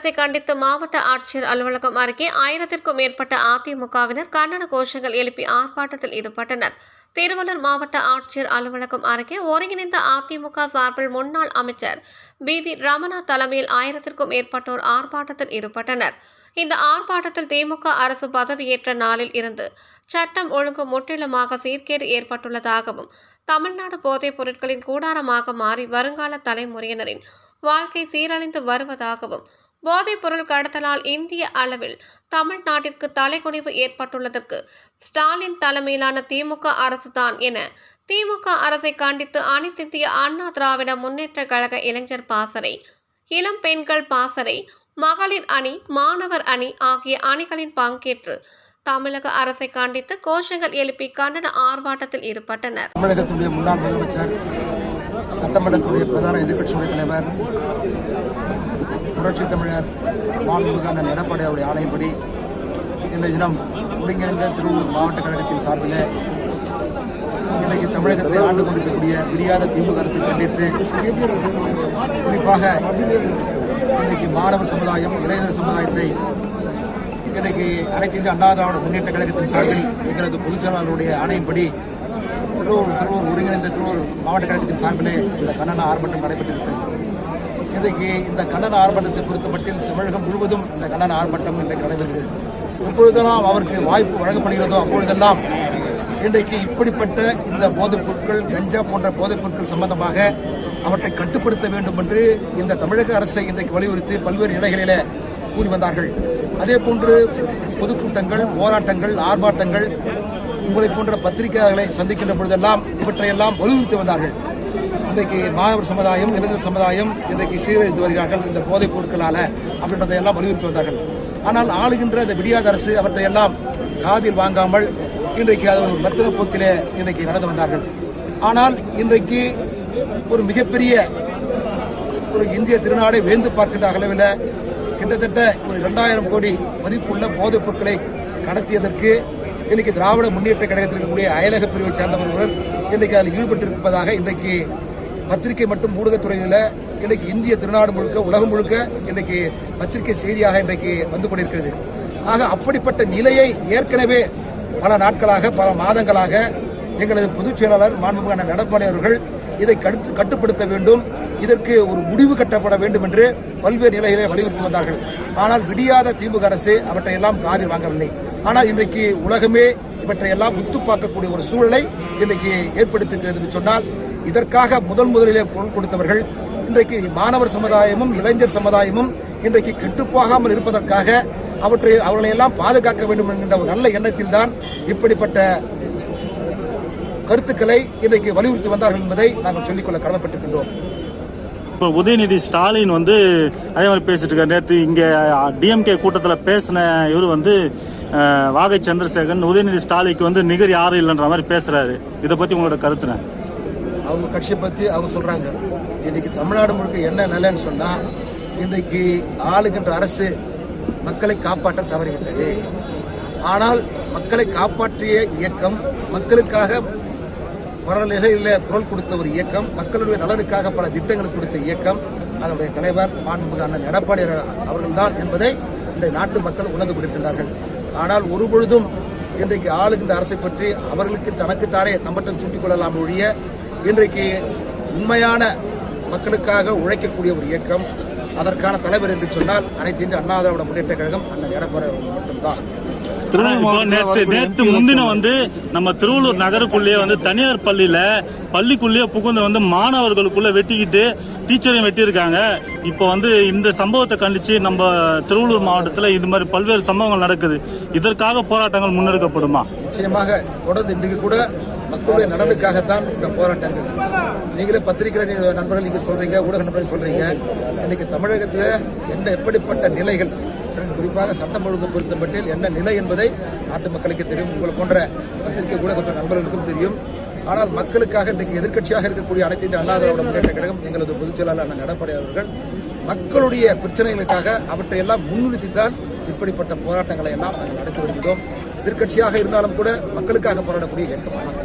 கண்டித்து மாவட்ட ஆட்சியர் அலுவலகம் அருகே ஆயிரத்திற்கும் மேற்பட்ட அதிமுகவினர் கண்டன கோஷங்கள் எழுப்பி ஆர்ப்பாட்டத்தில் ஈடுபட்டனர். திருவள்ளூர் மாவட்ட ஆட்சியர் அலுவலகம் அருகே ஒருங்கிணைந்த அதிமுக சார்பில் முன்னாள் அமைச்சர் பி. வி. ரமணா தலைமையில் ஆயிரத்திற்கும் மேற்பட்டோர் ஆர்ப்பாட்டத்தில் ஈடுபட்டனர். இந்த ஆர்ப்பாட்டத்தில் திமுக அரசு பதவியேற்ற நாளில் இருந்து சட்டம் ஒழுங்கு முற்றிலுமாக சீர்கேடு ஏற்பட்டுள்ளதாகவும் தமிழ்நாடு போதைப் பொருட்களின் கூடாரமாக மாறி வருங்கால தலைமுறையினரின் வாழ்க்கை சீரழிந்து வருவதாகவும் போதைப் பொருள் கடத்தலால் இந்திய அளவில் தமிழ்நாட்டிற்கு தலைக்குனிவு ஏற்பட்டுள்ளதற்கு ஸ்டாலின் தலைமையிலான திமுக அரசுதான் என திமுக அரசை கண்டித்து அனைத்திந்திய அண்ணா திராவிட முன்னேற்ற கழக இளைஞர் பாசறை இளம் பெண்கள் பாசறை மகளிர் அணி மாணவர் அணி ஆகிய அணிகளின் பங்கேற்று தமிழக அரசை கண்டித்து கோஷங்கள் எழுப்பி கண்டன ஆர்ப்பாட்டத்தில் ஈடுபட்டனர். தமிழகத்துடைய முன்னாள் முதலமைச்சர் சட்டமன்றத்துடைய பிரதான எதிர்கட்சியுடைய தலைவர் புரட்சி தமிழர் மாண்புமிகு அண்ணன் எடப்பாடி அவருடைய ஆணையப்படி இந்த தினம் ஒருங்கிணைந்த திருவள்ளூர் மாவட்ட கழகத்தின் சார்பில் இன்றைக்கு தமிழகத்தை ஆண்டு கொண்டிருக்கக்கூடிய விரியாத திமுக அரசை கண்டித்து குறிப்பாக இன்றைக்கு மாணவர் சமுதாயம் இளைஞர் சமுதாயத்தை இன்றைக்கு அனைத்து இந்திய அண்ணா திராவிட முன்னேற்ற கழகத்தின் சார்பில் எங்களது பொதுச் செயலாளருடைய ஆணையின்படி திருவள்ளூர் திருவள்ளூர் ஒருங்கிணைந்த திருவள்ளூர் மாவட்ட கழகத்தின் சார்பிலே இந்த கண்டன ஆர்ப்பாட்டம் நடைபெற்றிருக்கிறது. இன்றைக்கு இந்த கண்டன ஆர்ப்பாட்டத்தை பொறுத்தமட்டில் தமிழகம் முழுவதும் இந்த கண்டன ஆர்ப்பாட்டம் இன்றைக்கு நடைபெறுகிறது. எப்பொழுதெல்லாம் அவருக்கு வாய்ப்பு வழங்கப்படுகிறதோ அப்பொழுதெல்லாம் இன்றைக்கு இப்படிப்பட்ட இந்த போதைப் பொருட்கள் கஞ்சா போன்ற போதைப் பொருட்கள் சம்பந்தமாக அவற்றை கட்டுப்படுத்த வேண்டும் என்று இந்த தமிழக அரசை இன்றைக்கு வலியுறுத்தி பல்வேறு நிலைகளிலே கூறி வந்தார்கள். அதே போன்று பொதுக்கூட்டங்கள் போராட்டங்கள் ஆர்ப்பாட்டங்கள் உங்களை போன்ற பத்திரிகையாளர்களை சந்திக்கின்ற பொழுதெல்லாம் இவற்றையெல்லாம் வலியுறுத்தி வந்தார்கள். இன்றைக்கு மாணவர் சமுதாயம் இளைஞர் சமுதாயம் இன்றைக்கு சீரழித்து வருகிறார்கள். இந்த போதைப் பொருட்களால் அப்படின்றதை எல்லாம் வலியுறுத்தி வந்தார்கள். ஆனால் ஆளுகின்ற இந்த விடியாத அரசு அவற்றை எல்லாம் காதில் வாங்காமல் இன்றைக்கு அது ஒரு மத்திர போக்கிலே இன்றைக்கு நடந்து வந்தார்கள். ஆனால் இன்றைக்கு ஒரு மிகப்பெரிய ஒரு இந்திய திருநாடை வேந்து பார்க்கின்ற அளவில் கிட்டத்தட்ட ஒரு இரண்டாயிரம் கோடி மதிப்புள்ள போதைப் பொருட்களை கடத்தியதற்கு இன்னைக்கு திராவிட முன்னேற்ற கழகத்தில் இருக்கக்கூடிய அயலக பிரிவை சேர்ந்தவர் ஒருவர் இன்னைக்கு அதில் ஈடுபட்டிருப்பதாக இன்றைக்கு பத்திரிகை மற்றும் ஊடகத்துறையில் இன்னைக்கு இந்திய திருநாடு முழுக்க உலகம் முழுக்க இன்னைக்கு பத்திரிகை செய்தியாக இன்றைக்கு வந்து கொண்டிருக்கிறது. ஆக அப்படிப்பட்ட நிலையை ஏற்கனவே பல நாட்களாக பல மாதங்களாக எங்களது பொதுச் செயலாளர் மாண்புமிகு நடப்படையவர்கள் அவர்கள் இதை கட்டு- கட்டுப்படுத்த வேண்டும். இதற்கு ஒரு முடிவு கட்டப்பட வேண்டும் என்று பல்வேறு நிலையிலே வலியுறுத்தி வந்தார்கள். ஆனால் விடியாத திமுக அரசு அவற்றையெல்லாம் காதில் வாங்கவில்லை. ஆனால் இன்றைக்கு உலகமே இவற்றை எல்லாம் உத்து பார்க்கக்கூடிய ஒரு சூழலை இன்றைக்கு ஏற்படுத்துகிறது என்று சொன்னால் இதற்காக முதல் முதலிலே குரல் கொடுத்தவர்கள் இன்றைக்கு மாணவர் சமுதாயமும் இளைஞர் சமுதாயமும் இன்றைக்கு கெட்டுப்போகாமல் இருப்பதற்காக அவற்றை அவர்களை எல்லாம் பாதுகாக்க வேண்டும் என்கின்ற ஒரு நல்ல எண்ணத்தில் தான் இப்படிப்பட்ட கருத்துக்களை இன்றைக்கு வலியுறுத்தி வந்தார்கள் என்பதை நாங்கள் சொல்லிக்கொள்ள கடமைப்பட்டிருக்கின்றோம். இப்போ உதயநிதி ஸ்டாலின் வந்து அதே மாதிரி பேசிட்டு இருக்காரு. நேற்று இங்கே டிஎம்கே கூட்டத்தில் பேசின இவர் வந்து வாகை சந்திரசேகரன் உதயநிதி ஸ்டாலிக்கு வந்து நிகர் யாரும் இல்லைன்ற மாதிரி பேசுறாரு. இதை பத்தி உங்களோட கருத்துன? அவங்க கட்சியை பத்தி அவங்க சொல்றாங்க. இன்னைக்கு தமிழ்நாடு முழுக்க என்ன நிலைன்னு சொன்னா இன்றைக்கு ஆளுகின்ற அரசு மக்களை காப்பாற்ற தவறிவிட்டது. ஆனால் மக்களை காப்பாற்றிய இயக்கம் மக்களுக்காக பல நிலையில் குரல் கொடுத்த ஒரு இயக்கம் மக்களுடைய நலனுக்காக பல திட்டங்கள் கொடுத்த இயக்கம் அதனுடைய தலைவர் மாண்புமிகு அண்ணன் எடப்பாடி அவர்கள்தான் என்பதை இந்த நாட்டு மக்கள் உணர்ந்து கொண்டிருக்கிறார்கள் ஆனால் ஒருபொழுதும் இன்றைக்கு ஆளுகின்ற அரசை பற்றி அவர்களுக்கு தனக்குத்தானே நம்மட்டம் சூட்டிக் கொள்ளலாம் ஒழிய இன்றைக்கு உண்மையான மக்களுக்காக உழைக்கக்கூடிய ஒரு இயக்கம் அதற்கான தலைவர் என்று சொன்னால் அனைத்து இந்திய அண்ணா திராவிட முன்னேற்ற கழகம் அண்ணன் எடப்பாடி மட்டும்தான். நேத்து நேத்து முன்தினம் வந்து நம்ம திருவள்ளூர் நகருக்குள்ளேயே வந்து தனியார் பள்ளியில பள்ளிக்குள்ளேயே புகுந்து வந்து மாணவர்களுக்குள்ள வெட்டிக்கிட்டு டீச்சரையும் வெட்டியிருக்காங்க. இப்போ வந்து இந்த சம்பவத்தை கண்டிச்சு நம்ம திருவள்ளூர் மாவட்டத்தில் இது மாதிரி பல்வேறு சம்பவங்கள் நடக்குது. இதற்காக போராட்டங்கள் முன்னெடுக்கப்படுமா? நிச்சயமாக தொடர்ந்து இன்றைக்கு கூட மக்களுடைய நலனுக்காகத்தான் இந்த போராட்டங்கள். நீங்களே பத்திரிகை நண்பர்கள் நீங்க சொல்றீங்க ஊடக நண்பர்கள் சொல்றீங்க. இன்னைக்கு தமிழகத்தில் என்ன எப்படிப்பட்ட நிலைகள்? குறிப்பாக சட்டம் ஒழுங்கு பொறுத்த மட்டில் என்ன நிலை என்பதை நாட்டு மக்களுக்கு தெரியும். உங்களை போன்ற பத்திரிகை ஊடக நண்பர்களுக்கும் தெரியும். ஆனால் மக்களுக்காக இன்றைக்கு எதிர்க்கட்சியாக இருக்கக்கூடிய அனைத்து இந்திய அண்ணா திராவிட முன்னேற்ற கழகம் எங்களது பொதுச் செயலாளர் அண்ணன் எடப்பாடி அவர்கள் மக்களுடைய பிரச்சனைகளுக்காக அவற்றையெல்லாம் முன்னிறுத்தித்தான் இப்படிப்பட்ட போராட்டங்களை எல்லாம் நாங்கள் நடத்தி வருகிறோம். எதிர்க்கட்சியாக இருந்தாலும் கூட மக்களுக்காக போராடக்கூடிய இயக்கமாக